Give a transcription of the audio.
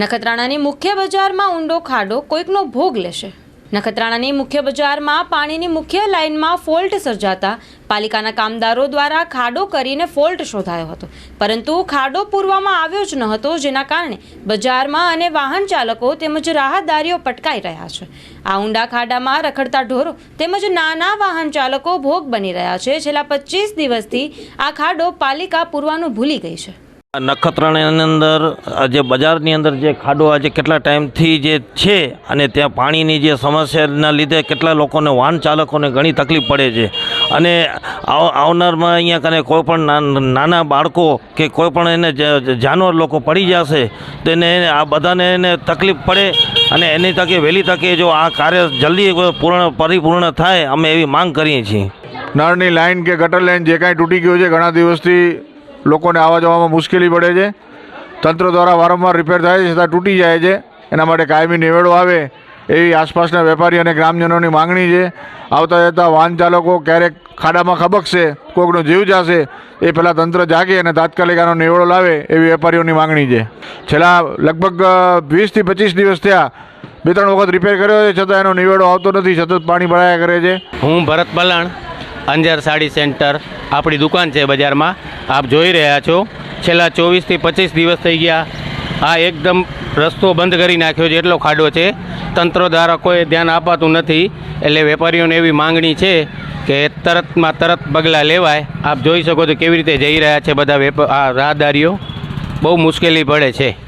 નખત્રાણાની મુખ્ય બજારમાં ઊંડો ખાડો કોઈકનો ભોગ લેશે. નખત્રાણાની મુખ્ય બજારમાં પાણીની મુખ્ય લાઇનમાં ફોલ્ટ સર્જાતા પાલિકાના કામદારો દ્વારા ખાડો કરીને ફોલ્ટ શોધાયો હતો. પરંતુ ખાડો પૂરવામાં આવ્યો જ ન હતો, જેના કારણે બજારમાં અને વાહન ચાલકો તેમજ રાહદારીઓ પટકાઈ રહ્યા છે. આ ઊંડા ખાડામાં રખડતા ઢોરો તેમજ નાના વાહન ચાલકો ભોગ બની રહ્યા છે. છેલ્લા પચીસ દિવસથી આ ખાડો પાલિકા પૂરવાનું ભૂલી ગઈ છે. નખત્રાણાની અંદર જે બજારની અંદર જે ખાડો આજે કેટલા ટાઈમથી જે છે અને ત્યાં પાણીની જે સમસ્યાના લીધે કેટલા લોકોને વાહન ચાલકોને ઘણી તકલીફ પડે છે. અને આવ- આવનારમાં અહીંયા કને કોઈ પણ નાના બાળકો કે કોઈ પણ એને જાનવર લોકો પડી જશે, તો એને આ બધાને એને તકલીફ પડે અને એની તકે વહેલી તકે જો આ કાર્ય જલ્દી પૂર્ણ, પરિપૂર્ણ થાય, અમે એવી માંગ કરીએ છીએ. નળની લાઈન કે ગટર લાઈન જે કાંઈ તૂટી ગયું છે, ઘણા દિવસથી લોકોને આવવા જવામાં મુશ્કેલી પડે છે. તંત્ર દ્વારા વારંવાર રિપેર થાય છે, છતાં તૂટી જાય છે. એના માટે કાયમી નિવેડો આવે એવી આસપાસના વેપારી અને ગ્રામજનોની માંગણી છે. આવતા જતા વાહન ચાલકો ક્યારેક ખાડામાં ખબકશે કોઈકનો જીવ જશે, એ પહેલાં તંત્ર જાગે અને તાત્કાલિક આનો નિવેડો લાવે એવી વેપારીઓની માંગણી છે. છેલ્લા લગભગ વીસથી પચીસ દિવસ થયા બે ત્રણ વખત રિપેર કર્યો છે, છતાં એનો નિવેડો આવતો નથી, સતત પાણી ભરાયા કરે છે. હું ભરત બલણ અંજાર સાડી સેન્ટર, આપણી દુકાન છે બજારમાં. આપ જોઈ રહ્યા છો, છેલ્લા ચોવીસથી પચીસ દિવસ થઈ ગયા. આ એકદમ રસ્તો બંધ કરી નાખ્યો છે, એટલો ખાડો છે. તંત્ર દ્વારા કોઈ ધ્યાન અપાતું નથી, એટલે વેપારીઓને એવી માંગણી છે કે તરતમાં તરત પગલાં લેવાય. આપ જોઈ શકો છો કેવી રીતે જઈ રહ્યા છે બધા વેપ, આ રાહદારીઓ. બહુ મુશ્કેલી પડે છે.